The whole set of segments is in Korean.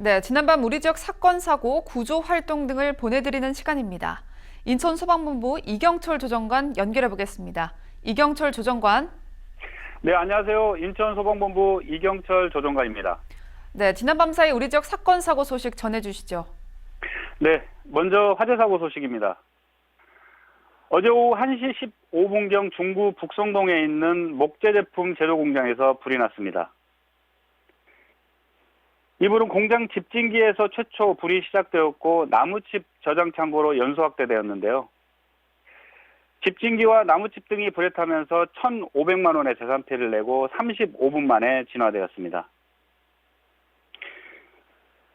네, 지난밤 우리 지역 사건 사고 구조 활동 등을 보내드리는 시간입니다. 인천 소방본부 이경철 조정관 연결해 보겠습니다. 이경철 조정관. 네, 안녕하세요. 인천 소방본부 이경철 조정관입니다. 네, 지난밤 사이 우리 지역 사건 사고 소식 전해 주시죠. 네, 먼저 화재 사고 소식입니다. 어제 오후 1시 15분경 중구 북성동에 있는 목재 제품 제조 공장에서 불이 났습니다. 이 불은 공장 집진기에서 최초 불이 시작되었고 나무칩 저장 창고로 연소 확대되었는데요. 집진기와 나무칩 등이 불에 타면서 1,500만 원의 재산 피해를 내고 35분 만에 진화되었습니다.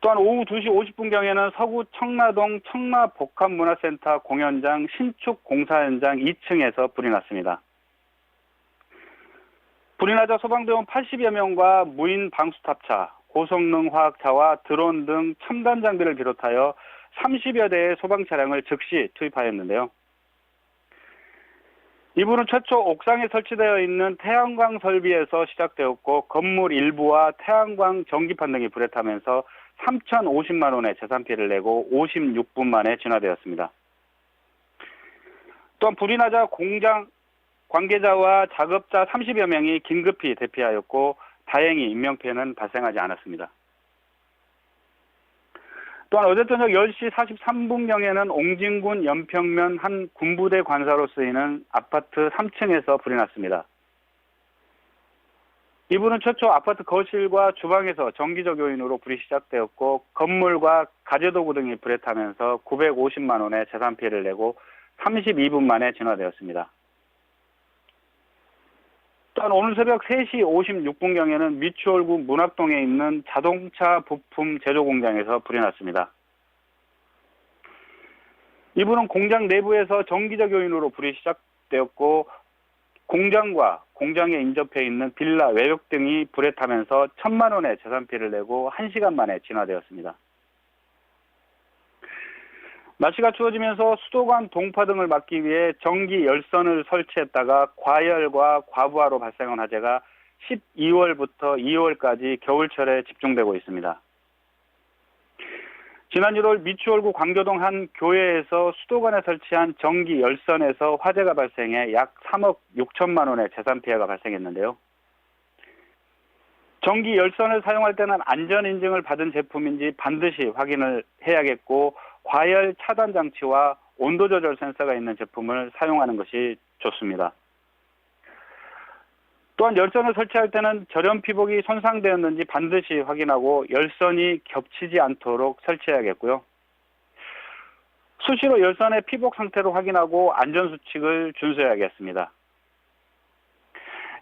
또한 오후 2시 50분경에는 서구 청라동 청라복합문화센터 공연장 신축 공사 현장 2층에서 불이 났습니다. 불이 나자 소방대원 80여 명과 무인 방수탑차, 고성능 화학차와 드론 등 첨단 장비를 비롯하여 30여 대의 소방 차량을 즉시 투입하였는데요. 이 불은 최초 옥상에 설치되어 있는 태양광 설비에서 시작되었고 건물 일부와 태양광 전기판 등이 불에 타면서 3,050만 원의 재산 피해를 내고 56분 만에 진화되었습니다. 또한 불이 나자 공장 관계자와 작업자 30여 명이 긴급히 대피하였고 다행히 인명피해는 발생하지 않았습니다. 또한 어제 저녁 10시 43분경에는 옹진군 연평면 한 군부대 관사로 쓰이는 아파트 3층에서 불이 났습니다. 이 불은 최초 아파트 거실과 주방에서 전기적 요인으로 불이 시작되었고 건물과 가재도구 등이 불에 타면서 950만 원의 재산 피해를 내고 32분 만에 진화되었습니다. 또한 오늘 새벽 3시 56분경에는 미추홀구 문학동에 있는 자동차 부품 제조 공장에서 불이 났습니다. 이불은 공장 내부에서 전기적 요인으로 불이 시작되었고 공장과 공장에 인접해 있는 빌라 외벽 등이 불에 타면서 천만 원의 재산 피해를 내고 1시간 만에 진화되었습니다. 날씨가 추워지면서 수도관 동파 등을 막기 위해 전기 열선을 설치했다가 과열과 과부하로 발생한 화재가 12월부터 2월까지 겨울철에 집중되고 있습니다. 지난 1월 미추홀구 광교동 한 교회에서 수도관에 설치한 전기 열선에서 화재가 발생해 약 3억 6천만 원의 재산 피해가 발생했는데요. 전기 열선을 사용할 때는 안전 인증을 받은 제품인지 반드시 확인을 해야겠고 과열 차단 장치와 온도 조절 센서가 있는 제품을 사용하는 것이 좋습니다. 또한 열선을 설치할 때는 절연 피복이 손상되었는지 반드시 확인하고 열선이 겹치지 않도록 설치해야겠고요. 수시로 열선의 피복 상태를 확인하고 안전 수칙을 준수해야겠습니다.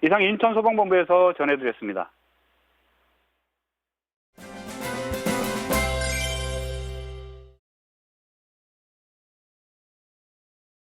이상 인천소방본부에서 전해드렸습니다.